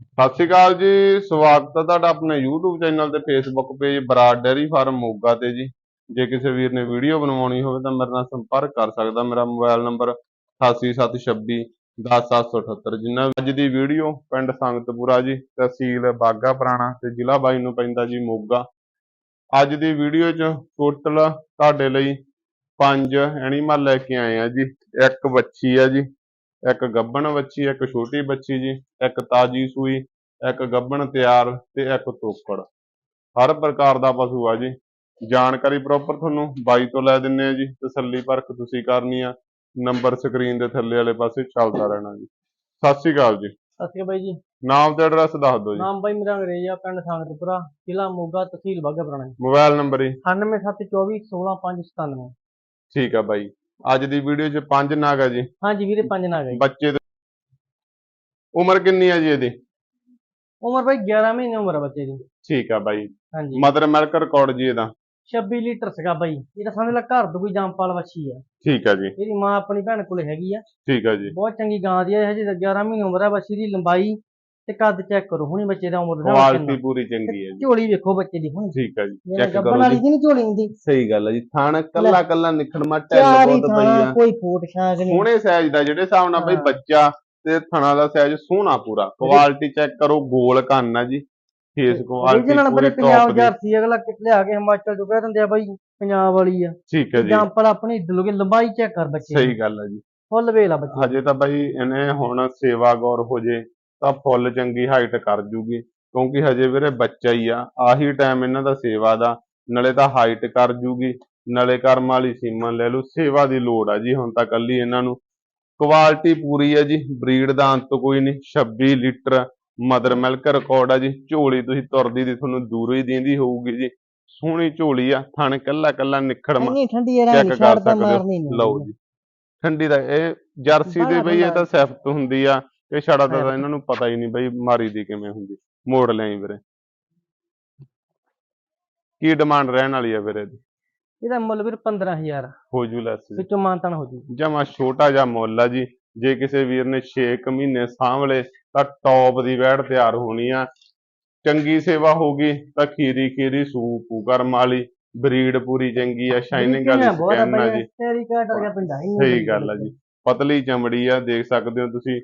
ਸਤਿ ਸ਼੍ਰੀ ਅਕਾਲ ਜੀ, ਸਵਾਗਤ ਹੈ ਤੁਹਾਡਾ ਆਪਣੇ YouTube ਚੈਨਲ ਤੇ Facebook page Brar dairy farm Moga ਤੇ ਜੀ। ਜੇ ਕਿਸੇ ਵੀਰ ਨੇ ਵੀਡੀਓ ਬਣਵਾਉਣੀ ਹੋਵੇ ਤਾਂ ਮੇਰੇ ਨਾਲ ਸੰਪਰਕ ਕਰ ਸਕਦਾ। ਮੇਰਾ ਮੋਬਾਈਲ ਨੰਬਰ 8876 10778 ਜਿੰਨਾ ਅੱਜ ਦੀ ਵੀਡੀਓ ਪਿੰਡ ਸੰਗਤਪੁਰਾ ਜੀ, ਤਹਿਸੀਲ ਬਾਗਾ ਪੁਰਾਣਾ ਤੇ ਜ਼ਿਲ੍ਹਾ ਬਾਈ ਨੂੰ ਪੈਂਦਾ ਜੀ ਮੋਗਾ। ਅੱਜ ਦੀ ਵੀਡੀਓ 'ਚ ਟੋਟਲ ਤੁਹਾਡੇ ਲਈ ਪੰਜ ਐਨੀਮਲ ਲੈ ਕੇ ਆਏ ਆ ਜੀ। ਇੱਕ ਵੱਛੀ ਆ ਜੀ ਇੱਕ ਗੱਭਣ ਵੱਛੀ ਇੱਕ ਛੋਟੀ ਬੱਚੀ ਜੀ ਇੱਕ ਤਾਜੀ ਸੂਈ ਇੱਕ ਗੱਭਣ ਤਿਆਰ ਤੇ ਇੱਕ ਤੋਕੜ ਹਰ ਪ੍ਰਕਾਰ ਦਾ ਪਸ਼ੂ ਆ ਜੀ। ਜਾਣਕਾਰੀ ਪ੍ਰੋਪਰ ਤੁਹਾਨੂੰ ਬਾਈ ਤੋਂ ਲੈ ਦਿੰਨੇ ਆ ਜੀ। ਤਸੱਲੀ ਪਰਖ ਤੁਸੀਂ ਕਰਨੀ ਆ। ਨੰਬਰ ਸਕਰੀਨ ਦੇ ਥੱਲੇ ਵਾਲੇ ਪਾਸੇ ਚੱਲਦਾ ਰਹਿਣਾ ਜੀ। ਸਤਿ ਸ਼੍ਰੀ ਅਕਾਲ ਜੀ। ਸਤਿ ਸ਼੍ਰੀ ਅਕਾਲ ਬਾਈ ਜੀ। ਨਾਮ ਤੇ ਐਡਰੈਸ ਦੱਸ ਦਿਓ ਜੀ। ਨਾਮ ਬਾਈ ਮੇਰਾ ਅੰਗਰੇਜ਼ਾ ਪਿੰਡ ਸੰਗਤਪੁਰਾ ਜ਼ਿਲ੍ਹਾ ਮੋਗਾ ਤਹਿਸੀਲ ਬਾਘਾ ਪੁਰਾਣਾ। ਮੋਬਾਈਲ ਨੰਬਰ ਜੀ। 9724 16597 ਠੀਕ ਆ ਬਾਈ। ਅੱਜ ਦੀ ਵੀਡੀਓ 'ਚ ਪੰਜ ਨਾਗ ਆ ਜੀ। ਹਾਂਜੀ ਵੀਰੇ ਪੰਜ ਨਾਗ ਹੈ ਜੀ। ਬੱਚੇ ਦੇ ਉਮਰ ਕਿੰਨੀ ਆ ਜੀ ਇਹਦੀ? ਉਮਰ ਬਾਈ 11 ਮਹੀਨੇ ਉਮਰ ਬੱਚੇ ਦੀ। ਠੀਕ ਆ ਬਾਈ। ਹਾਂਜੀ। ਮਦਰ ਮਿਲਕ ਰਿਕਾਰਡ ਜੀ ਇਹਦਾ। 26 ਲੀਟਰ ਸੀਗਾ ਬਾਈ। ਇਹ ਤਾਂ ਸਮਝ ਲੈ ਘਰ ਤੋਂ ਕੋਈ ਜੰਪਾਲ ਵੱਛੀ ਆ। ਠੀਕ ਆ ਜੀ। ਇਹਦੀ ਮਾਂ ਆਪਣੀ ਭੈਣ ਕੋਲੇ ਹੈਗੀ ਆ। ਠੀਕ ਆ ਜੀ। ਬਹੁਤ ਚੰਗੀ ਗਾਂ ਦੀ ਹੈ ਹਜੇ ਤਾਂ 11 ਮਹੀਨੇ ਉਮਰ ਹੈ ਵੱਛੀ ਦੀ ਲੰਬਾਈ ਤੇ ਕੱਦ ਚੈੱਕ ਕਰੋ ਹੁਣੀ ਬੱਚੇ ਦਾ ਉਮਰ ਦਾ ਕੁਆਲਿਟੀ ਪੂਰੀ ਚੰਗੀ ਹੈ ਜੀ। ਝੋਲੀ ਵੇਖੋ ਬੱਚੇ ਦੀ ਹੁਣੀ। ਠੀਕ ਆ ਜੀ ਚੈੱਕ ਕਰੋ ਵਾਲੀ ਜੀ। ਦੀ ਨਹੀਂ ਝੋਲੀ ਹੁੰਦੀ ਸਹੀ ਗੱਲ ਹੈ ਜੀ ਥਣ ਕੱਲਾ ਕੱਲਾ ਨਿਖੜਮਾ ਹੀ ਬਹੁਤ ਪਈ ਆ। ਕੋਈ ਫੋਟ ਛਾਂਗ ਨਹੀਂ ਸੋਹਣੇ ਸਾਈਜ਼ ਦਾ ਜਿਹੜੇ ਹਿਸਾਬ ਨਾਲ ਬਈ ਹਾਂ। ਬੱਚਾ ਤੇ ਥਣਾ ਦਾ ਸਾਈਜ਼ ਸੋਹਣਾ ਪੂਰਾ। ਕੁਆਲਿਟੀ ਚੈੱਕ ਕਰੋ ਗੋਲ ਕੰਨ ਆ ਜੀ। ਫੇਸ ਕੁਆਲਿਟੀ ਪੂਰੀ ਪੰਜਾਬ ਟੌਪ ਦੀ। ਜਰਸੀ ਅਗਲਾ ਕਿਤੇ ਲਿਆ ਕੇ ਹਿਮਾਚਲ ਤੋਂ ਕਹਿ ਦਿੰਦੇ ਆ ਬਾਈ ਪੰਜਾਬ ਵਾਲੀ ਆ। ਠੀਕ ਹੈ ਜੀ। ਜੰਪਲ ਆਪਣੀ ਇੱਧਰ ਲੰਬਾਈ ਚੈੱਕ ਕਰ ਬੱਚੇ। ਸਹੀ ਗੱਲ ਹੈ ਜੀ। ਫੁੱਲ ਵੇਲ ਆ ਬੱਚੇ ਹਜੇ ਤਾਂ ਬਈ ਇਹਨੇ ਹੁਣ ਸੇਵਾ ਗੌਰ ਹੋ ਜੇ। ਤਾਂ ਫੁੱਲ ਚੰਗੀ ਹਾਈਟ ਕਰ ਜੂਗੀ ਕਿਉਂਕਿ ਹਜੇ ਵੀਰੇ ਬੱਚਾ ਹੀ ਆ ਆਹੀ ਟਾਈਮ ਇਹਨਾਂ ਦਾ ਸੇਵਾ ਦਾ ਨਾਲੇ ਤਾਂ ਹਾਈਟ ਕਰ ਜੂਗੀ ਨਾਲੇ ਕਰਮ ਵਾਲੀ ਸੀਮਨ ਲੈ ਲਓ ਸੇਵਾ ਦੀ ਲੋੜ ਆ ਜੀ ਹੁਣ ਤਾਂ ਕੱਲੀ ਇਹਨਾਂ ਨੂੰ। ਕੁਆਲਿਟੀ ਪੂਰੀ ਹੈ ਜੀ ਬਰੀਡ ਦਾ ਅੰਤ ਕੋਈ ਨਹੀਂ 26 ਲੀਟਰ ਮਦਰ ਮਿਲਕ ਰਿਕਾਰਡ ਆ ਜੀ ਝੋਲੀ ਤੁਸੀਂ ਤੁਰਦੀ ਦੀ ਤੁਹਾਨੂੰ ਦੂਰੋਂ ਹੀ ਦੀਂਦੀ ਹੋਊਗੀ ਜੀ। ਸੋਹਣੀ ਝੋਲੀ ਆ ਥਣ ਕੱਲਾ ਕੱਲਾ ਠੰਡੀ ਹੈ ਚੈੱਕ ਕਰ ਸਕਦੇ ਹੋ। ਲਓ ਜੀ ਠੰਡੀ ਦਾ ਇਹ ਜਰਸੀ ਦੇ ਬਈ ਇਹ ਤਾਂ ਸਿਫਤ ਹੁੰਦੀ ਆ ਇਹ ਛੜਾ ਤਾਂ ਸਿਫਤ। ਇਹਨਾਂ ਨੂੰ ਪਤਾ ਹੀ ਨਹੀਂ ਬਈ ਮਾਰੀ ਦੀ ਕਿਵੇਂ ਹੁੰਦੀ ਮੋੜ ਲਈ ਵੀਰੇ। ਕੀ ਡਿਮਾਂਡ ਰਹਿਣ ਵਾਲੀ ਆ ਵੀਰੇ ਦੀ ਇਹਦਾ ਮੁੱਲ ਵੀਰ 15000 ਹੋ ਜੂ ਲੈਸ ਜੀ। ਵਿੱਚੋਂ ਮਾਨਤਨ ਹੋ ਜੂ। ਜਮਾ ਛੋਟਾ ਜਿਹਾ ਮੁੱਲ ਆ ਜੀ। ਜੇ ਕਿਸੇ ਵੀਰ ਨੇ 6 ਮਹੀਨੇ ਸਾਂਭ ਲਏ ਤਾਂ ਟੌਪ ਦੀ ਵੈੜ ਤਿਆਰ ਹੋਣੀ ਆ। ਚੰਗੀ ਸੇਵਾ ਹੋਗੀ ਤਾਂ ਖੀਰੀ ਖੀਰੀ ਸੂਪ ਕਰਮ ਵਾਲੀ ਬਰੀਡ ਪੂਰੀ ਚੰਗੀ ਆ ਸ਼ਾਈਨਿੰਗ ਵਾਲੀ ਸਕਿਨ ਆ ਜੀ। ਸਹੀ ਗੱਲ ਆ ਜੀ। ਪਤਲੀ ਚਮੜੀ ਆ ਦੇਖ ਸਕਦੇ ਹੋ ਤੁਸੀਂ।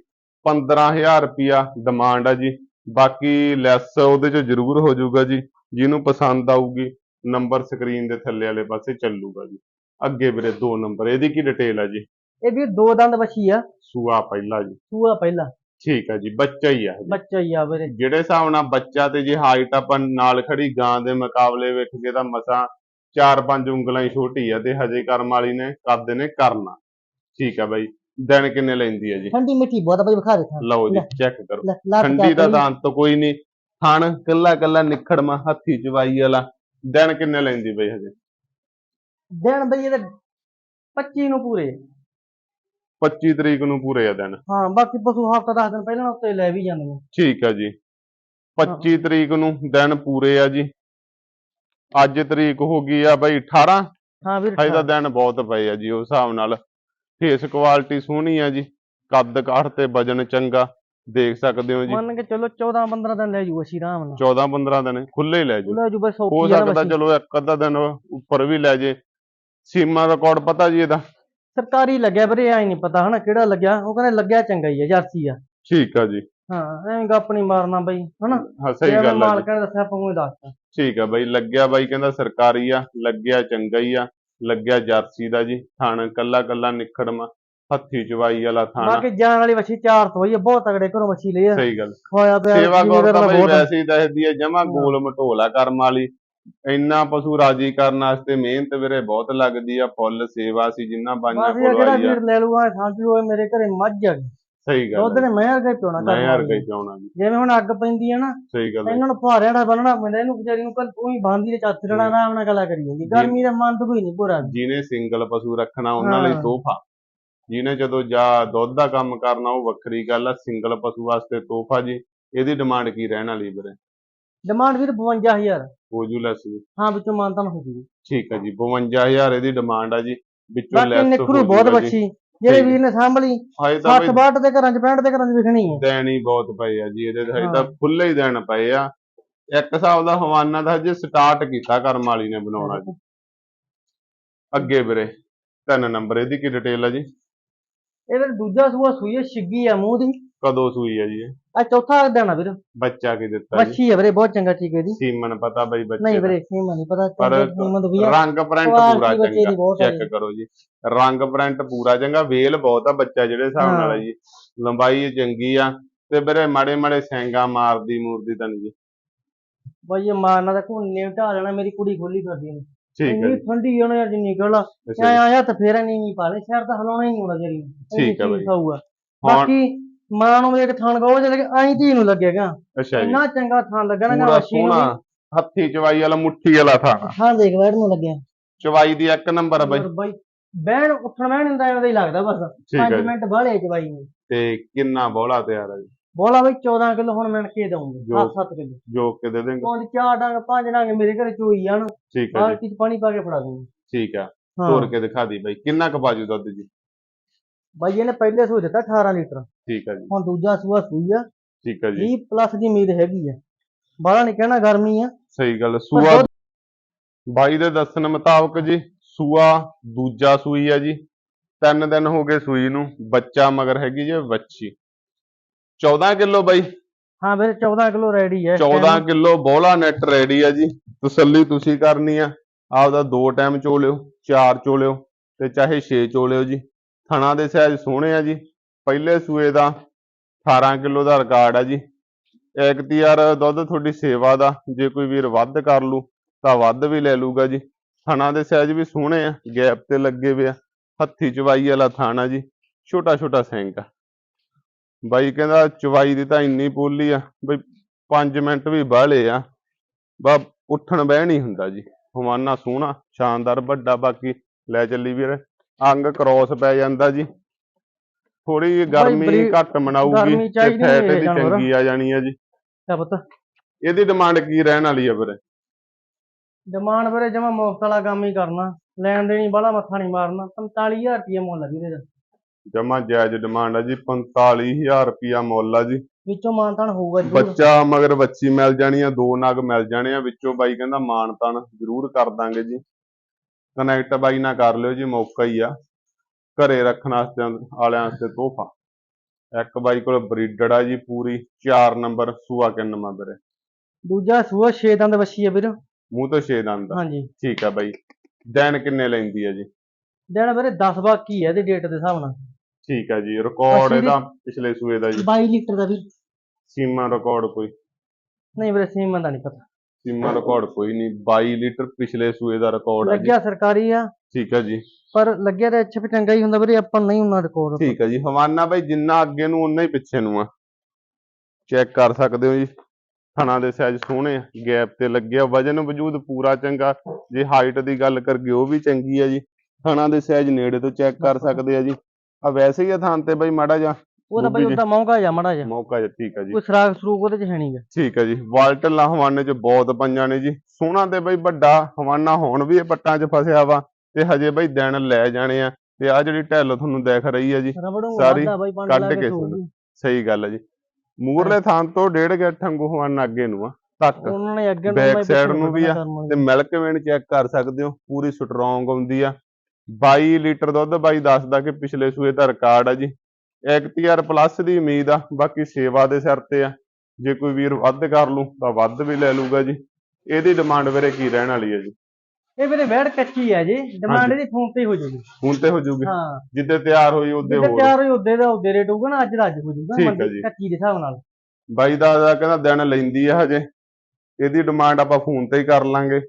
15000 ਰੁਪਿਆ ਡਿਮਾਂਡ ਆ ਜੀ। ਬਾਕੀ ਲੈਸ ਉਹਦੇ ਚ ਜ਼ਰੂਰ ਹੋ ਜਾਊਗਾ ਜੀ। ਜਿਹਨੂੰ ਪਸੰਦ ਆਊਗੀ ਨੰਬਰ ਸਕਰੀਨ ਦੇ ਥੱਲੇ ਵਾਲੇ ਪਾਸੇ ਚੱਲੂਗਾ ਜੀ। ਅੱਗੇ ਵੀਰੇ ਦੋ ਨੰਬਰ ਇਹਦੀ ਕੀ ਡਿਟੇਲ ਆ ਜੀ? ਇਹ ਵੀ ਦੋ ਦੰਦ ਬੱਚੀ ਆ। ਸੂਆ ਪਹਿਲਾ ਜੀ। ਸੂਆ ਪਹਿਲਾ। ਠੀਕ ਆ ਜੀ ਬੱਚਾ ਹੀ ਆ। ਬੱਚਾ ਹੀ ਆ ਵੀਰੇ। ਜਿਹੜੇ ਹਿਸਾਬ ਨਾਲ ਬੱਚਾ ਤੇ ਜੇ ਹਾਈਟ ਆਪਾਂ ਨਾਲ ਖੜੀ ਗਾਂ ਦੇ ਮੁਕਾਬਲੇ ਵੇਖ ਕੇ ਤਾਂ ਮਸਾਂ ਚਾਰ ਪੰਜ ਉਂਗਲਾਂ ਹੀ ਛੋਟੀ ਆ ਤੇ ਹਜੇ ਕਰਮ ਵਾਲੀ ਨੇ ਕੱਦ ਨੇ ਕਰਨਾ। ਠੀਕ ਆ ਬਾਈ। ਦਿਨ ਕਿੰਨੇ ਲੈਂਦੀ ਆ ਜੀ? ਠੰਡੀ ਮਿੱਠੀ ਬਹੁਤ ਆ ਵਿਖਾ ਦੇ ਥਾਂ। ਲਓ ਜੀ ਲੈ। ਚੈੱਕ ਕਰੋ। ਲੈ ਲੱਤ ਠੰਡੀ ਦਾ। ਤਾਂ ਅੰਤ ਕੋਈ ਨਹੀਂ। ਥਣ ਕੱਲਾ ਕੱਲਾ ਨਿਖੜਮਾ ਹੱਥੀ ਚਵਾਈ ਵਾਲਾ। ਦਿਨ ਕਿੰਨੇ ਲੈਂਦੀ ਬਈ ਹਜੇ? ਦਿਨ ਬਈ ਇਹਦੇ 25 ਨੂੰ ਪੂਰੇ। 25 ਤਰੀਕ ਨੂੰ ਪੂਰੇ ਆ ਦਿਨ। ਹਾਂ ਬਾਕੀ ਪਸ਼ੂ ਹਫਤਾ 10 ਦਿਨ ਪਹਿਲਾਂ ਉੱਤੇ ਲੈ ਵੀ ਜਾਂਦੇ ਨੇ। ਠੀਕ ਆ ਜੀ। 25 ਤਰੀਕ ਨੂੰ ਦਿਨ ਪੂਰੇ ਆ ਜੀ। ਅੱਜ ਤਰੀਕ ਹੋ ਗਈ ਆ ਬਈ 18 ਹਾਂ ਵੀਰ ਹਜੇ ਤਾਂ ਦਿਨ ਬਹੁਤ ਪਏ ਆ ਜੀ ਉਸ ਹਿਸਾਬ ਨਾਲ ਫੇਸ ਕੁਆਲਿਟੀ ਸੋਹਣੀ ਆ ਜੀ ਕੱਦ ਕਾਠ ਤੇ ਵਜਨ ਚੰਗਾ ਦੇਖ ਸਕਦੇ ਹੋ ਜੀ। ਮੰਨ ਕੇ ਚਲੋ 14 15 ਦਿਨ ਲੈ ਜੂ ਅਸੀਂ ਆਰਾਮ ਨਾਲ। 14 15 ਦਿਨ ਖੁੱਲੇ ਹੀ ਲੈ ਜੀ। ਲੈ ਜੂ ਬਸ ਹੋ ਸਕਦਾ। ਚਲੋ ਇੱਕ ਅੱਧਾ ਦਿਨ ਉੱਪਰ ਵੀ ਲੈ ਜੇ। ਸੀਮਾ ਰਿਕਾਰਡ ਪਤਾ ਜੀ ਇਹਦਾ? ਸਰਕਾਰੀ ਲੱਗਿਆ ਵੀਰੇ ਐ ਨਹੀਂ ਪਤਾ ਹਨਾ ਕਿਹੜਾ ਲੱਗਿਆ। ਉਹ ਕਹਿੰਦੇ ਲੱਗਿਆ ਚੰਗਾ ਹੀ ਆ ਜਰਸੀ ਆ। ਠੀਕ ਆ ਜੀ। ਹਾਂ ਐਵੇਂ ਗੱਪ ਨਹੀਂ ਮਾਰਨਾ ਬਈ ਹਨਾ? ਹਾਂ ਸਹੀ ਗੱਲ ਆ ਮਾਲਕਾਂ ਨੇ ਦੱਸਿਆ ਆਪਾਂ ਨੂੰ ਦੱਸਤਾ। ਠੀਕ ਆ ਬਾਈ ਲੱਗਿਆ ਬਾਈ ਕਹਿੰਦਾ ਸਰਕਾਰੀ ਆ ਲੱਗਿਆ ਚੰਗਾ ਹੀ ਆ। ਲੱਗਿਆ ਜਰਸੀ ਦਾ ਜੀ ਥਣ ਕੱਲਾ ਕੱਲਾ ਨਿਖੜਮਾ ਹੱਥੀ ਚਵਾਈ ਵਾਲਾ ਥਾਣਾ ਬਾਕੀ ਜਾਣ ਵਾਲੀ ਚਾਰ ਤੋਂ ਹੋਈ ਆ ਬਹੁਤ ਤਗੜੇ ਘਰੋਂ ਵੱਛੀ ਲਈ ਆ ਸਹੀ ਗੱਲ ਖਵਾਇਆ ਪਿਆ ਸੇਵਾ ਗੌਰ ਤਾਂ ਬਈ। ਵੈਸੇ ਹੀ ਦੱਸਦੀ ਹੈ ਜਮਾ ਗੋਲ ਮਟੋਲਾ ਕਰਮ ਵਾਲੀ ਇੰਨਾ ਪਸ਼ੂ ਰਾਜੀ ਕਰਨ ਵਾਸਤੇ ਮਿਹਨਤ ਵੀਰੇ ਬਹੁਤ ਲੱਗਦੀ ਆ ਫੁੱਲ ਸੇਵਾ ਸੀ ਜਿੰਨਾ ਬਾਈਆਂ ਕੋਲ ਜਿਹੜਾ ਆਈ ਆ ਵੀਰ ਲੈ ਲੂਗਾ ਲਓ ਇਹ ਮੇਰੇ ਘਰੇ ਮੱਝ ਆ ਗਈ। ਸਹੀ ਗੱਲ ਦੁੱਧ ਨੇ ਮੈਂ ਵਰਗਾ ਹੀ ਪਿਉਣਾ ਮੈਂ ਯਾਰ ਨੇ। ਚਾਉਣਾ ਜੀ। ਜਿਵੇਂ ਹੁਣ ਅੱਗ ਪੈਂਦੀ ਆ ਨਾ ਸਹੀ ਗੱਲ ਹੈ। ਇਹਨਾਂ ਨੂੰ ਫੁਹਾਰਿਆਂ ਦਾ ਬੰਨਣਾ ਪੈਂਦਾ ਇਹਨੂੰ ਵਿਚਾਰੀ ਨੂੰ ਕੱਲ ਤੂੰ ਹੀ ਬਾਂਦੀ ਦੇ ਚਾਤਰ ਨਾਲ ਆਰਾਮ ਨਾਲ ਗੱਲਾਂ ਕਰੀ ਜਾਂਦੀ। ਗਰਮੀ ਦਾ ਮਨ ਤਾਂ ਕੋਈ ਨਹੀਂ ਪੂਰਾ ਜਿਹਨੇ ਸਿੰਗਲ ਪਸ਼ੂ ਰੱਖਣਾ ਉਹਨਾਂ ਲਈ ਹਾਂ। ਤੋਹਫਾ। ਜਿਹਨੇ ਜਦੋਂ ਜਾ ਦੁੱਧ ਦਾ ਕੰਮ ਕਰਨਾ ਉਹ ਵੱਖਰੀ ਗੱਲ ਆ ਸਿੰਗਲ ਪਸ਼ੂ ਵਾਸਤੇ ਤੋਹਫਾ ਜੀ। ਇਹਦੀ ਡਿਮਾਂਡ ਕੀ ਰਹਿਣ ਵਾਲੀ ਵੀਰੇ? ਡਿਮਾਂਡ ਵੀਰ 52000 ਹੋ ਜੂ ਲੈਸ ਜੀ। ਹਾਂ ਵਿੱਚੋਂ ਮਾਨਤਾਨ ਹੋ ਜੂਗੀ ਠੀਕ ਹੈ ਜੀ 52000 ਇਹਦੀ ਡਿਮਾਂਡ ਆ ਜੀ। ਵਿੱਚੋਂ ਬਾਕੀ ਲੈਸ ਨਿਕਰੂ ਬਹੁਤ ਬੱਚੀ ਜਿਹੜੇ। ਵੀਰ ਨੇ ਸਾਂਭ ਲਈ ਹਜੇ ਤਾਂ 60 ਬਈ 62 ਦੇ ਘਰਾਂ 'ਚ 65 ਦੇ ਘਰਾਂ 'ਚ ਵਿਖਣੀ ਹੈ। ਦੇਣ ਬਹੁਤ ਪਏ ਆ ਜੀ ਇਹਦੇ ਹਜੇ ਤਾਂ। ਖੁੱਲੇ ਹੀ ਦੇਣ ਪਏ ਆ। ਇੱਕ ਹਿਸਾਬ ਦਾ ਹਵਾਨਾ ਦਾ ਹਜੇ ਸਟਾਰਟ ਕੀਤਾ ਕਰਮ ਵਾਲੀ ਨੇ ਬਣਾਉਣਾ ਜੀ। ਅੱਗੇ ਵੀਰੇ ਤਿੰਨ ਨੰਬਰ ਇਹਦੀ ਕੀ ਡਿਟੇਲ ਆ ਜੀ? ਇਹਦੇ ਦੂਜਾ ਸੂਆ ਸੂਈ ਹੈ ਛਿੱਗੀ ਆ ਮੂੰਹ ਦੀ। ਕਦੋਂ ਸੂਈ ਆ ਜੀ ਇਹ? ਆ ਚੌਥਾ ਦੇਣਾ ਵੀਰ। ਬੱਚਾ ਕੀ ਦਿੱਤਾ ਜੀ? ਵੱਛੀ ਹੈ ਵੀਰੇ ਬਹੁਤ ਚੰਗਾ ਠੀਕ ਹੈ ਦੀ ਸੀਮਨ ਪਤਾ ਬਈ ਬੱਚੇ ਨਹੀਂ ਦਾ। ਵੀਰੇ ਸੀਮਾ ਨਹੀਂ ਪਤਾ ਪਰ ਚੰਗਾ ਆ। ਰੰਗ ਪ੍ਰਿੰਟ ਕੁਆਲਿਟੀ ਪੂਰਾ ਬੱਚੇ ਦੀ ਚੰਗਾ ਚੈੱਕ ਕਰੋ ਜੀ। ਰੰਗ ਪ੍ਰਿੰਟ ਪੂਰਾ ਚੰਗਾ ਵੇਲ ਬਹੁਤ ਆ ਬੱਚਾ ਜਿਹੜੇ ਹਿਸਾਬ ਨਾਲ ਆ। ਜੀ। ਲੰਬਾਈ ਚੰਗੀ ਆ। ਤੇ ਵੀਰੇ ਮਾੜੇ ਮਾੜੇ ਸੈਂਗਾ ਮਾਰਦੀ ਮੂਰਦੀ ਤਾਂ ਨੀ ਜੀ। ਬਾਈ ਇਹ ਮਾਰਨਾ ਤਾਂ ਘੁੰਨੇ ਢਾ ਲੈਣਾ ਮੇਰੀ ਕੁੜੀ ਖੋਲੀ ਕਰਦੀ ਨੇ ਠੀਕ ਹੈ ਇੰਨੀ ਜੀ। ਠੰਡੀ ਉਹਨੇ ਅੱਜ ਨਿਕਲ ਅੱਛਾ ਜੀ। ਆਇਆ ਤਾਂ ਫੇਰ ਨਹੀਂ ਨਹੀਂ ਪਾਲੇ ਸ਼ਹਿਰ ਤਾਂ ਹਲਾਉਣਾ ਹੀ ਨਹੀਂ ਹੋਣਾ ਜਰੀ ਠੀਕ ਹੈ ਬਾਈ। ਹੁਣ ਬਾਕੀ ਮਾਂ ਨੂੰ ਇੱਕ ਥਾਣ ਗਾਉ ਜੇ ਲੱਗੇ ਐਂ ਧੀ ਨੂੰ ਲੱਗੇਗਾ। ਅੱਛਾ ਜੀ। ਇੰਨਾ ਚੰਗਾ ਥਾਣ ਲੱਗਣਾ ਨਾ ਪੂਰਾ ਮਸ਼ੀਨ ਨੂੰ ਸੋਹਣਾ ਹੱਥੀ ਚਵਾਈ ਵਾਲਾ ਮੁੱਠੀ ਵਾਲਾ ਥਾਣਾ ਹਾਂ ਦੇਖ ਵੈੜ ਨੂੰ ਲੱਗਿਆ। ਚਵਾਈ ਦੀ ਇੱਕ ਨੰਬਰ ਆ ਬਾਈ। ਬਾਈ। ਬਹਿਣ ਉੱਠਣ ਬਹਿਣ ਹੁੰਦਾ ਐਵੇਂ ਦਾ ਹੀ ਲੱਗਦਾ ਬਸ। ਠੀਕ ਹੈ 5 ਜੀ। ਮਿੰਟ ਬਾਹਲੇ ਚ ਬਾਈ ਨੂੰ। ਤੇ ਕਿੰਨਾ ਬੋਲਾ ਤਿਆਰ ਜੀ। ਬੋਲਾ ਬਈ 14 ਕਿਲੋ ਹੁਣ ਮਿਣ ਕੇ ਦਊਂਗੇ। ਜੋ- 7 ਕਿਲੋ। ਜੋ ਕੇ ਦੇ ਦੇਂਗੇ। ਪੰਜ ਚਾਰ ਡੰਗ ਪੰਜ ਡੰਗ ਮੇਰੇ ਘਰੇ ਚੋਈ ਜਾਣ। ਠੀਕ ਹੈ ਜੀ। ਬਾਲਟੀ ਚ ਪਾਣੀ ਪਾ ਕੇ ਫੜਾ ਦੂੰਗੀ ਠੀਕ ਆ। ਹਾਂ। ਤੋੜ ਕੇ ਦਿਖਾ ਦੀ ਬਾਈ। ਕਿੰਨਾ ਕੁ ਬਾਜੂ ਦੁੱਧ ਜੀ? ਬਾਈ ਇਹਨੇ ਪਹਿਲੇ ਸੂਈ ਦਿੱਤਾ 18 ਲੀਟਰ। ਠੀਕ ਆ ਜੀ। ਹੁਣ ਦੂਜਾ ਸੂਆ ਸੂਈ ਆ। ਠੀਕ ਆ ਜੀ। 20 ਪਲੱਸ ਦੀ ਉਮੀਦ ਹੈਗੀ ਆ। ਬਾਹਲਾ ਨਹੀਂ ਕਹਿਣਾ ਗਰਮੀ ਆ। ਸਹੀ ਗੱਲ ਸੂਆ ਬਾਈ ਦੇ ਦੱਸਣ ਮੁਤਾਬਕ ਜੀ ਸੂਆ ਦੂਜਾ ਸੂਈ ਆ ਜੀ। ਤਿੰਨ ਦਿਨ ਹੋ ਗਏ ਸੂਈ ਨੂੰ ਬੱਚਾ ਮਗਰ ਹੈਗੀ ਜੇ ਵੱਛੀ। 14 ਕਿਲੋ ਬਾਈ? ਹਾਂ ਵੀਰੇ 14 ਕਿਲੋ ਰੈਡੀ ਹੈ ਇਸ 14 time। ਕਿਲੋ ਬੋਲਾ ਨੈਟ ਰੈਡੀ ਆ ਜੀ। ਤਸੱਲੀ ਤੁਸੀਂ ਕਰਨੀ ਆ। ਆਪਦਾ ਦੋ ਟਾਈਮ ਚੋ ਲਿਓ ਚਾਰ ਚੋ ਲਿਓ ਤੇ ਚਾਹੇ 6 ਚੋ ਲਿਓ ਜੀ। ਥਣਾ ਦੇ ਸਾਈਜ਼ ਸੋਹਣੇ ਆ ਜੀ। ਪਹਿਲੇ ਸੂਏ ਦਾ 18 ਕਿਲੋ ਦਾ ਰਿਕਾਰਡ ਆ ਜੀ। ਇਖਤਿਆਰ ਦੁੱਧ ਤੁਹਾਡੀ ਸੇਵਾ ਦਾ, ਜੇ ਕੋਈ ਵੀਰ ਵੱਧ ਕਰ ਲੂ, ਤਾਂ ਵੱਧ ਵੀ ਲੈ ਲੂਗਾ ਜੀ। ਥਣਾ ਦੇ ਸਾਈਜ਼ ਵੀ ਸੋਹਣੇ ਆ, ਗੈਪ ਤੇ ਲੱਗੇ ਵੇ ਆ। ਹੱਥੀ ਚਵਾਈ ਵਾਲਾ ਥਾਣਾ ਜੀ ਛੋਟਾ ਛੋਟਾ ਸਿੰਕ ਆ। ਬਾਈ ਕਹਿੰਦਾ ਚਵਾਈ ਦੀ ਤਾਂ ਇੰਨੀ ਪੋਲੀ ਆ, ਬਈ 5 ਮਿੰਟ ਵੀ ਬਾਹਲੇ ਆ। ਬਾ ਉੱਠਣ ਬਹਿ ਨਹੀਂ ਹੁੰਦਾ ਜੀ। ਹਵਾਨਾ ਸੋਹਣਾ, ਸ਼ਾਨਦਾਰ, ਵੱਡਾ, ਬਾਕੀ ਲੈ ਚੱਲੀ ਵੀਰ। ਅੰਗ ਕ੍ਰੋਸ ਪੈ ਜਾਂਦਾ ਜੀ। ਥੋੜੀ ਗਰਮੀ ਘੱਟ ਮਨਾਊਗੀ ਤੇ ਫੈਟ ਜਾਨਵਰ। ਚੰਗੀ ਆ ਜਾਣੀ ਆ ਜੀ। ਤਾਂ ਪੁੱਤ। ਇਹਦੀ ਡਿਮਾਂਡ ਕੀ ਰਹਿਣ ਵਾਲੀ ਆ ਵੀਰੇ? ਡਿਮਾਂਡ ਵੀਰੇ ਜਮਾ ਮੁਫਤ ਵਾਲਾ ਕੰਮ ਹੀ ਕਰਨਾ। ਲੈਣ ਦੇਣੀ ਬਾਹਲਾ ਮੱਥਾ ਨਹੀਂ ਮਾਰਨਾ। 45000 ਰੁਪਏ ਮੁੱਲ ਆ ਵੀਰੇ ਦਾ ਜਮਾ ਜਾਇਜ਼ ਡਿਮਾਂਡ ਆ ਜੀ 45000 ਰੁਪਿਆ ਮੁੱਲ ਆ ਜੀ। ਵਿੱਚੋਂ ਮਾਨਤਾਨ ਹੋਊਗਾ ਜ਼ਰੂਰ। ਬੱਚਾ ਮਗਰ ਬੱਚੀ ਮਿਲ ਜਾਣੀ ਆ ਦੋ ਨਗ ਮਿਲ ਜਾਣੇ ਆ। ਵਿੱਚੋਂ ਬਾਈ ਕਹਿੰਦਾ ਮਾਣ ਤਾਣ ਜ਼ਰੂਰ ਕਰ ਦਾਂਗੇ ਜੀ। ਕਨੈਕਟ ਬਾਈ ਨਾਲ ਕਰ ਲਿਓ ਜੀ ਮੌਕਾ ਹੀ ਆ। ਘਰੇ ਰੱਖਣ ਵਾਸਤੇ ਵਾਲਿਆਂ ਵਾਸਤੇ ਤੋਹਫਾ। ਇੱਕ ਬਾਈ ਕੋਲ ਬਰੀਡਡ ਆ ਜੀ ਪੂਰੀ 4 ਨੰਬਰ ਸੂਆ ਕਿੰਨਵਾਂ ਵੀਰੇ ਦੂਜਾ ਸੂਆ 6 ਦੰਦ ਵੱਛੀ ਆ ਵੀਰ। ਮੂੰਹ ਤੋਂ 6 ਦੰਦ। ਆ। ਹਾਂਜੀ। ਠੀਕ ਆ ਬਾਈ। ਦਿਨ ਕਿੰਨੇ ਲੈਂਦੀ ਆ ਜੀ? ਦਿਨ ਵੀਰੇ 10 ਬਾਕੀ ਹੈ ਇਹਦੇ ਡੇਟ ਦੇ ਹਿਸਾਬ ਨਾਲ। ਠੀਕ ਆ ਜੀ ਰਿਕਾਰਡ ਇਹਦਾ ਪਿਛਲੇ ਸੂਏ ਦਾ ਜੀ। 22 ਲੀਟਰ ਦਾ ਵੀਰ। ਸੀਮਾ ਰਿਕਾਰਡ ਕੋਈ? ਨਹੀਂ ਵੀਰੇ ਸੀਮਨ ਦਾ ਨਹੀਂ ਪਤਾ। ਸੀਮਾ ਰਿਕਾਰਡ ਕੋਈ ਨਹੀਂ 22 ਲੀਟਰ ਪਿਛਲੇ ਸੂਏ ਦਾ ਰਿਕਾਰਡ ਜੀ। ਲੱਗਿਆ ਸਰਕਾਰੀ ਆ। ਠੀਕ ਆ ਜੀ। ਪਰ ਲੱਗਿਆ ਤਾਂ ਵੀ ਚੰਗਾ ਹੀ ਹੁੰਦਾ ਵੀਰੇ ਆਪਾਂ ਨੂੰ ਨਹੀਂ ਉਹਨਾਂ ਰਿਕਾਰਡ ਠੀਕ ਹੈ ਜੀ। ਹਵਾਨਾ ਬਾਈ ਜਿੰਨਾ ਅੱਗੇ ਨੂੰ ਉਨਾ ਹੀ ਪਿੱਛੇ ਨੂੰ ਆ। ਚੈੱਕ ਕਰ ਸਕਦੇ ਹੋ ਜੀ। ਥਣਾ ਦੇ ਸਾਈਜ਼ ਸੋਹਣੇ ਆ। ਗੈਪ ਤੇ ਲੱਗਿਆ ਵਜਨ ਵਜੂਦ ਪੂਰਾ ਚੰਗਾ। ਜੇ ਹਾਈਟ ਦੀ ਗੱਲ ਕਰਗੇ ਉਹ ਵੀ ਚੰਗੀ ਆ ਜੀ। ਥਣਾ ਦੇ ਸਾਈਜ਼ ਨੇੜੇ ਤੋਂ ਚੈੱਕ ਕਰ ਸਕਦੇ ਆ ਜੀ। ਆ ਵੈਸੇ ਹੀ ਆ ਥਾਂ ਤੇ ਬਾਈ ਮਾੜਾ ਜਾ ਉਹ ਤਾਂ ਬਈ ਉਹਦਾ ਮੌਕਾ ਜਾ ਮੜਾ ਜਾ ਮੌਕਾ ਜਿਹਾ ਠੀਕ ਆ ਜੀ। ਕੋਈ ਸਰਾਗ ਸਰੂਗ ਉਹਦੇ ਚ ਹੈ ਨਹੀਂਗਾ ਠੀਕ ਹੈ ਜੀ। ਵਾਲਟਲਾ ਹਵਾਨੇ ਚ ਬਹੁਤ ਪੰਜਾਂ ਨੇ ਜੀ। ਸੋਹਣਾ ਤੇ ਬਈ ਵੱਡਾ ਹਵਾਨਾ ਹੁਣ ਵੀ ਇਹ ਪੱਟਾਂ 'ਚ ਫਸਿਆ ਵਾ ਤੇ ਹਜੇ ਬਈ ਦਿਨ ਲੈ ਜਾਣੇ ਆ। ਤੇ ਆ ਜਿਹੜੀ ਢਿੱਲ ਤੁਹਾਨੂੰ ਦਿਖ ਰਹੀ ਆ ਜੀ ਸਾਰੀ ਕੱਢ ਕੇ। ਸਹੀ ਗੱਲ ਹੈ ਜੀ। ਮੂਰਲੇ ਥਾਂ ਤੋਂ ਡੇਢ ਗਿੱਠ ਵਾਂਗੂ ਹਵਾਨਾ ਅੱਗੇ ਨੂੰ ਆ ਤੱਕ। ਉਹਨਾਂ ਨੇ ਅੱਗੇ ਨੂੰ side ਪਿੱਛੇ ਨੂੰ ਵੀ ਆ, ਤੇ ਮਿਲਕ ਵੇਣ ਚੈੱਕ ਕਰ ਸਕਦੇ ਹੋ ਪੂਰੀ ਸਟਰੋਂਗ ਆਉਂਦੀ ਆ। 22 ਲੀਟਰ ਦੁੱਧ ਬਾਈ ਦੱਸਦਾ ਕਿ ਪਿਛਲੇ ਸੂਏ ਦਾ ਰਿਕਾਰਡ ਆ ਜੀ। ਐਕਟੀਆਰ ਪਲੱਸ ਦੀ ਉਮੀਦ ਆ ਬਾਕੀ ਸੇਵਾ ਦੇ ਸਿਰ ਤੇ ਆ। ਜੇ ਕੋਈ ਵੀਰ ਵੱਧ ਕਰ ਲੂ ਤਾਂ ਵੱਧ ਵੀ ਲੈ ਲੂਗਾ ਜੀ। ਇਹਦੀ ਡਿਮਾਂਡ ਵੀਰੇ ਕੀ ਰਹਿਣ ਵਾਲੀ ਹੈ ਜੀ? ਇਹ ਵੀਰੇ ਵੈੜ ਕੱਚੀ ਹੈ ਜੀ। ਡਿਮਾਂਡ। ਇਹਦੀ ਫੋਨ ਤੇ ਹੀ ਜਾਊਗੀ ਹੁਣ ਤੇ ਹੋ ਜੂਗੀ। ਹਾਂ। ਜਿੱਦੇ ਤਿਆਰ ਹੋਈ ਉਹਦੇ ਹੋਰ। ਤਿਆਰ ਹੋਈ ਉਹਦੇ ਦਾ ਉਹਦੇ ਰੇਟ ਹੋਊਗਾ ਨਾ ਅੱਜ ਦਾ ਅੱਜ ਹੋ ਜਾਊਗਾ ਠੀਕ ਹੈ ਮੰਡੀ ਜੀ। ਕੱਚੀ ਦੇ ਹਿਸਾਬ ਨਾਲ। ਬਾਈ ਦਾ ਦਾ ਕਹਿੰਦਾ ਦਿਨ ਲੈਂਦੀ ਆ ਹਜੇ। ਇਹਦੀ ਡਿਮਾਂਡ ਆਪਾਂ ਫੋਨ ਤੇ ਹੀ ਕਰ ਲਾਂਗੇ।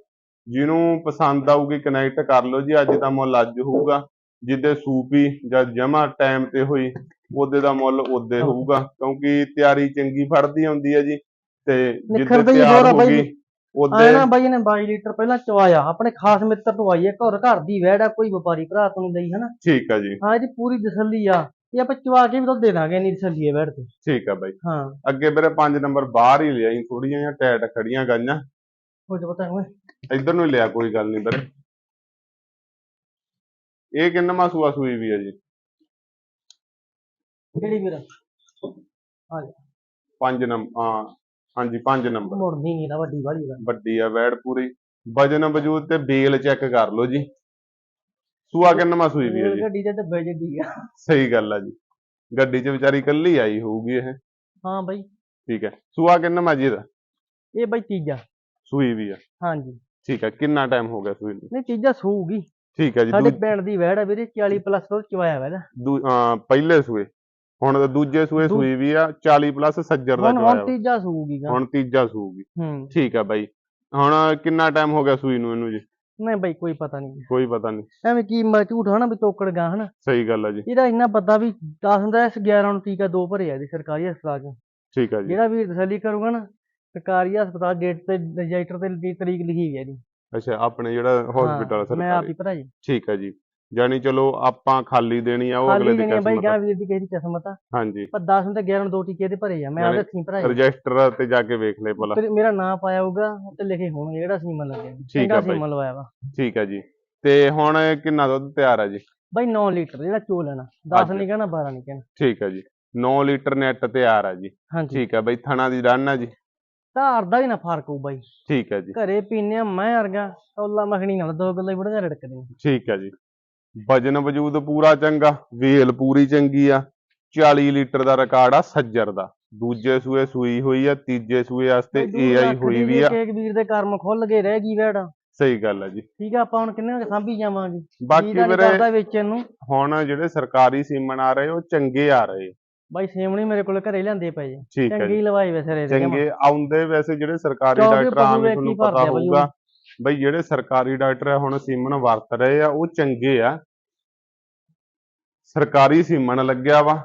ਜਿਹਨੂੰ ਪਸੰਦ ਆਊਗੀ ਕਨੈਕਟ ਕਰ ਲਓ ਜੀ। ਅੱਜ ਦਾ ਮੁੱਲ ਅੱਜ ਹੋਊਗਾ। ਜਿੱਦੇ ਸੂਪੀ ਜਾਂ ਜਮਾ ਟਾਈਮ ਤੇ ਹੋਈ ਉਹਦੇ ਦਾ ਮੁੱਲ ਉਹਦੇ ਹਾਂ। ਹੋਊਗਾ ਕਿਉਂਕਿ ਤਿਆਰੀ ਚੰਗੀ ਫੜਦੀ ਹੁੰਦੀ ਹੈ ਜੀ ਤੇ ਜਿੱਦੇ ਹੀ ਤਿਆਰ ਹੋ। ਗਈ ਉਹਦੇ ਨਾ ਬਾਈ ਨੇ 22 ਲੀਟਰ ਪਹਿਲਾਂ ਚਵਾਇਆ ਆਪਣੇ ਖਾਸ ਮਿੱਤਰ ਤੋਂ ਆਈ ਹੈ ਘਰ ਘਰ ਦੀ ਵੈੜ ਆ ਕੋਈ ਵਪਾਰੀ ਭਰਾ ਤੋਂ ਨਹੀਂ ਲਈ ਹਨਾ? ਠੀਕ ਆ ਜੀ। ਹਾਂ ਇਹਦੀ ਪੂਰੀ ਤਸੱਲੀ ਆ ਇਹ ਆਪਾਂ ਚਵਾ ਕੇ ਵੀ ਦੁੱਧ ਦੇ ਦਾਂਗੇ ਇੰਨੀ ਤਸੱਲੀ ਹੈ ਵੈੜ ਤੇ। ਠੀਕ ਆ ਬਾਈ। ਹਾਂ। ਅੱਗੇ ਵੀਰੇ 5 ਨੰਬਰ ਬਾਹਰ ਹੀ ਲਿਆਈ ਥੋੜੀਆਂ ਜਿਹੀਆਂ ਟੈਟ ਖੜੀਆਂ ਗਾਈਆਂ। ਕੁਝ ਪਤਾ ਹੋਏ ਇੱਧਰ ਨੂੰ ਹੀ ਲਿਆ ਕੋਈ ਗੱਲ ਨਹੀਂ ਵੀਰੇ। ਇਹ ਕਿੰਨਵਾਂ ਸੂਆ ਸੂਈ ਵੀ ਆ ਜੀ? ਕਿਹੜੀ ਵੀਰ ਆ ਜਾ ਪੰਜ ਨੰਬਰ ਹਾਂਜੀ ਪੰਜ ਨੰਬਰ। ਮੁੜਦੀ ਨਹੀਂ ਨਾ ਵੱਡੀ ਵਾਲੀ ਦਾ ਵੱਡੀ ਆ ਵੈੜ ਪੂਰੀ। ਵਜਨ ਵਜੂਦ ਤੇ ਬੇਲ ਚੈੱਕ ਕਰ ਲਓ ਜੀ। ਸੂਆ ਕਿੰਨਵਾਂ ਸੂਈ ਵੀ ਹੈ ਜੀ। ਗੱਡੀ ਤੇ ਡੱਬੇ ਜਿੱਡੀ ਆ ਸਹੀ ਗੱਲ ਆ ਜੀ। ਗੱਡੀ 'ਚ ਵਿਚਾਰੀ ਇਕੱਲੀ ਆਈ ਹੋਊਗੀ ਇਹ। ਹਾਂ ਬਾਈ। ਠੀਕ ਹੈ। ਸੂਆ ਕਿੰਨਵਾਂ ਜੀ ਇਹਦਾ? ਇਹ ਬਾਈ ਤੀਜਾ। ਸੂਈ ਵੀ ਆ। ਹਾਂਜੀ। ਠੀਕ ਹੈ ਕਿੰਨਾ ਟਾਈਮ ਹੋ ਗਿਆ ਸੂਈ ਨੂੰ? ਨਹੀਂ ਤੀਜਾ ਸੂਗੀ ਠੀਕ ਹੈ ਜੀ ਸਾਡੇ ਪਿੰਡ ਦੀ ਵਹਿੜ ਆ ਵੀਰੇ 40 ਪਲੱਸ ਤੋਂ ਚਵਾਇਆ ਵਾ ਇਹਦਾ। ਦੂ- ਅਹ ਪਹਿਲੇ ਸੂਏ। ਹੁਣ ਦੂਜੇ ਸੂਏ ਦੂ- ਸੂਈ ਵੀ ਆ 40 ਪਲੱਸ ਸੱਜਰ ਦਾ ਹੁਣ। ਤੀਜਾ ਸੂਗੀ ਗਾ ਹੁਣ ਤੀਜਾ ਸੂਗੀ। ਹੂੰ। ਠੀਕ ਆ ਬਾਈ। ਹੁਣ ਕਿੰਨਾ ਟਾਈਮ ਹੋ ਗਿਆ ਸੂਈ ਨੂੰ ਇਹਨੂੰ ਜੀ? ਨਹੀਂ ਬਾਈ ਕੋਈ ਪਤਾ ਨਹੀਂ। ਕੋਈ ਪਤਾ ਨਹੀਂ। ਐਵੇਂ ਕੀ ਮੈਂ ਝੂਠ ਹਨਾ ਵੀ ਤੋਕੜ ਗਾ ਹਨਾ। ਸਹੀ ਗੱਲ ਆ ਜੀ। ਇਹਦਾ ਇੰਨਾ ਪਤਾ ਵੀ 10 ਹੁੰਦਾ ਇਸ 11 ਨੂੰ ਟੀਕਾ ਦੋ ਭਰੇ ਆ ਜੀ ਸਰਕਾਰੀ ਹਸਪਤਾਲ 'ਚ। ਠੀਕ ਆ ਜੀ। ਜਿਹੜਾ ਵੀ ਤਸੱਲੀ ਕਰੂਗਾ ਨਾ ਸਰਕਾਰੀ ਹਸਪਤਾਲ ਡੇਟ ਤੇ ਰਜਿਸਟਰ ਤੇ ਦੀ ਤਰੀਕ ਲਿਖੀ ਹੋਈ ਹੈ ਜੀ ਅੱਛਾ ਆਪਣੇ ਜਿਹੜਾ ਹਸਪੀਟਲ ਹਾਂ, ਮੈਂ ਆਪ ਸਰਕਾਰੀ ਹੀ ਭਰਾ ਜੀ ਠੀਕ ਆ ਜੀ। ਜਾਨੀ ਚਲੋ ਆਪਾਂ ਖਾਲੀ ਦੇਣੀ ਆ ਉਹ ਅਗਲੇ ਦੀ ਬਾਈ ਕਿਸਮਤ ਗਾਂ ਆ। ਵੀਰ ਦੀ ਕਿਸੇ ਦੀ ਕਿਸਮਤ ਆ। ਹਾਂਜੀ। ਪਰ 10 ਨੂੰ ਤੇ 11 ਨੂੰ ਦੋ ਟੀਕੇ ਤੇ ਭਰੇ ਆ ਮੈਂ ਆਪਦੇ ਹੱਥੀਂ ਭਰਾ ਜੀ ਰਜਿਸਟਰ ਤੇ ਜਾ ਕੇ ਵੇਖ ਲੈ ਭਲਾ। ਮੇਰਾ ਨਾਂ ਪਾਇਆ ਹੋਊਗਾ ਉੱਤੇ ਲਿਖੇ ਹੋਣਗੇ ਜਿਹੜਾ ਸੀਮਨ ਲੱਗਿਆ। ਠੀਕ ਆ ਬਾਈ। ਸੀਮਨ ਲਵਾਇਆ ਵਾ। ਠੀਕ ਆ ਜੀ। ਤੇ ਹੁਣ ਕਿੰਨਾ ਦੁੱਧ ਤਿਆਰ ਆ ਜੀ? ਬਾਈ 9 ਲੀਟਰ ਜਿਹੜਾ ਚੋ ਲੈਣਾ। 10 ਅੱਜ। ਨਹੀਂ ਕਹਿਣਾ 12 ਨਹੀਂ ਕਹਿਣਾ ਠੀਕ ਆ ਜੀ। 9 ਲੀਟਰ ਨੈਟ ਤਿਆਰ ਆ ਜੀ। ਠੀਕ ਆ ਬਾਈ ਥਣਾ ਦੀ ਡਨ ਆ ਜੀ। ਧਾਰ ਦਾ ਵੀ ਨਾ ਫ਼ਰਕ ਹੋਊ ਬਾਈ। ਠੀਕ ਆ ਜੀ। ਘਰੇ ਪੀਨੇ ਆ ਮੈਂ ਵਰਗਾ ਔਲਾ ਮੱਖਣੀ ਨਾਲ ਦੋ ਗੱਲਾਂ ਹੀ ਬੜੀਆਂ ਰੜਕਦੀਆਂ। ਠੀਕ ਆ ਜੀ। ਵਜਨ ਵਜੂਦ ਪੂਰਾ ਚੰਗਾ ਵੇਲ ਪੂਰੀ ਚੰਗੀ ਆ। 40 ਲੀਟਰ ਦਾ ਰਿਕਾਰਡ ਆ ਸੱਜਰ ਦਾ। ਦੂਜੇ ਸੂਏ ਸੂਈ ਹੋਈ ਆ ਤੀਜੇ ਸੂਏ ਵਾਸਤੇ ਏਆਈ ਹੋਈ ਵੀ ਆ। ਇੱਕ ਵੀਰ ਦੇ ਕਰਮ ਖੁੱਲ ਗਏ ਰਹਿ ਗਈ ਵੈੜ ਸਹੀ ਗੱਲ ਆ ਜੀ। ਠੀਕ ਆ ਆਪਾਂ ਹੁਣ ਕਿੰਨੇ ਕੁ ਸਾਂਭੀ ਜਾਵਾਂਗੇ? ਬਾਕੀ ਵੀਰੇ ਵੇਚਣ ਨੂੰ। ਹੁਣ ਜਿਹੜੇ ਸਰਕਾਰੀ ਸੀਮਨ ਆ ਰਹੇ ਉਹ ਚੰਗੇ ਆ ਰਹੇ। ਬਾਈ ਸੇਮਣੀ ਮੇਰੇ ਕੋਲ ਘਰੇ ਲਿਆਂਦੇ ਪਏ ਚੰਗੀ ਲਵਾਈ ਵੇ ਸਿਰੇ ਦੇ ਚੰਗੇ ਆਉਂਦੇ ਵੈਸੇ ਜਿਹੜੇ ਸਰਕਾਰੀ ਡਾਕਟਰ ਆਮ ਤੁਹਾਨੂੰ ਪਤਾ। ਹੋਊਗਾ। ਬਈ ਜਿਹੜੇ ਸਰਕਾਰੀ ਡਾਕਟਰ ਆ ਹੁਣ ਸੀਮਨ ਵਰਤ ਰਹੇ ਆ ਉਹ ਚੰਗੇ ਆ। ਸਰਕਾਰੀ ਸੀਮਨ ਲੱਗਿਆ ਵਾ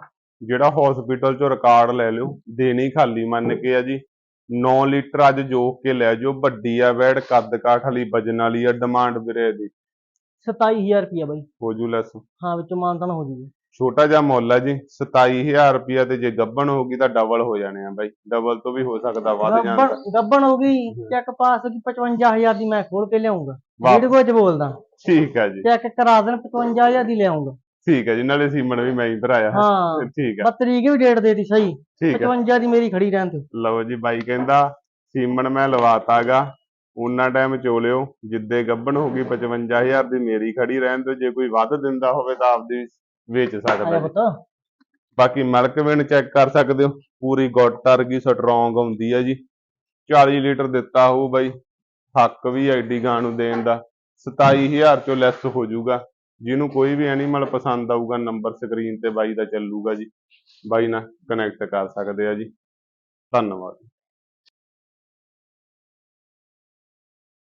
ਜਿਹੜਾ ਹਸਪੀਟਲ ਚੋਂ ਰਿਕਾਰਡ ਲੈ ਲਿਓ ਦੇਣੀ ਖਾਲੀ ਮੰਨ ਕੇ ਆ ਜੀ। 9 ਲੀਟਰ ਅੱਜ ਜੋਕ ਕੇ ਲੈ ਜਾਓ ਵੱਡੀ ਆ ਵੈੜ ਕੱਦ ਕਾਠ ਵਾਲੀ ਵਜਨ ਵਾਲੀ ਆ ਡਿਮਾਂਡ ਵੀਰੇ ਦੀ 27000 ਰੁਪਿਆ ਬਾਈ। ਹੋ ਜੂ ਲੈਸ ਹਾਂ ਵਿੱਚ ਮਾਨਤਾਨ ਹੋ ਜੂਗੀ। ਛੋਟਾ ਜਿਹਾ ਮੁੱਲ ਆ ਜੀ 27000 ਰੁਪਿਆ ਤੇ ਜੇ ਗੱਬਣ ਹੋਗੀ ਤਾਂ ਡਬਲ ਹੋ ਜਾਣੇ ਆ ਬਾਈ। ਡਬਲ ਤੋਂ ਵੀ ਹੋ ਸਕਦਾ ਵੱਧ ਜਾਂਦਾ ਗੱਬਣ ਗੱਬਣ ਹੋ ਗਈ ਚੈੱਕ ਪਾਸ ਦੀ 55000 ਦੀ ਮੈਂ ਖੋਲ ਕੇ ਲਿਆਉਂਗਾ। ਵਾਹ। ਵੀਡੀਓ ਬੋਲਦਾ। ਠੀਕ ਆ ਜੀ। ਚੈੱਕ ਕਰਾ ਦੇਣ 55000 ਦੀ ਲਿਆਉਂਗਾ। ਠੀਕ ਹੈ ਜੀ ਨਾਲੇ ਸੀਮਨ ਵੀ ਮੈਂ ਹੀ ਭਰਾਇਆ। ਹੈ। ਹਾਂ ਠੀਕ ਹੈ ਬਸ ਤਰੀਕ ਵੀ ਡੇਟ ਦੇਤੀ ਸਹੀ। ਠੀਕ ਹੈ 55 ਦੀ ਮੇਰੀ ਖੜੀ ਰਹਿਣ ਤੇ ਲਓ ਜੀ ਬਾਈ ਕਹਿੰਦਾ ਸੀਮਨ ਮੈਂ ਲਵਾਤਾਗਾ ਉਹਨਾਂ ਟਾਈਮ ਚੋਲਿਓ ਜਿੱਦੇ ਗੱਬਣ ਹੋ ਗਈ 55000 ਦੀ ਮੇਰੀ ਖੜੀ ਰਹਿਣ ਤੇ ਜੇ ਕੋਈ ਵੱਧ ਦਿੰਦਾ ਹੋਵੇ ਤਾਂ ਆਪਦੀ ਵੇਚ ਸਕਦਾ ਜੀ। ਪੁੱਤ। ਬਾਕੀ ਮਿਲਕ ਚੈੱਕ ਕਰ ਸਕਦੇ ਹੋ। ਪੂਰੀ ਗੁੱਟ ਵਰਗੀ ਸਟਰੋਂਗ ਹੁੰਦੀ ਹੈ ਜੀ। 40 ਲੀਟਰ ਦਿੱਤਾ ਹੋਊ ਬਾਈ। ਹੱਕ ਵੀ ਐਡੀ ਗਾਂ ਨੂੰ ਦੇਣ ਦਾ। 27000 ਚੋਂ ਲੈਸ ਹੋ ਜਾਊਗਾ। ਜਿਹਨੂੰ ਕੋਈ ਵੀ ਐਨੀਮਲ ਪਸੰਦ ਆਊਗਾ ਨੰਬਰ ਸਕਰੀਨ ਤੇ ਬਾਈ ਦਾ ਚੱਲੂਗਾ ਜੀ। ਬਾਈ ਨਾਲ ਕਨੈਕਟ ਕਰ ਸਕਦੇ ਆ ਜੀ। ਧੰਨਵਾਦ।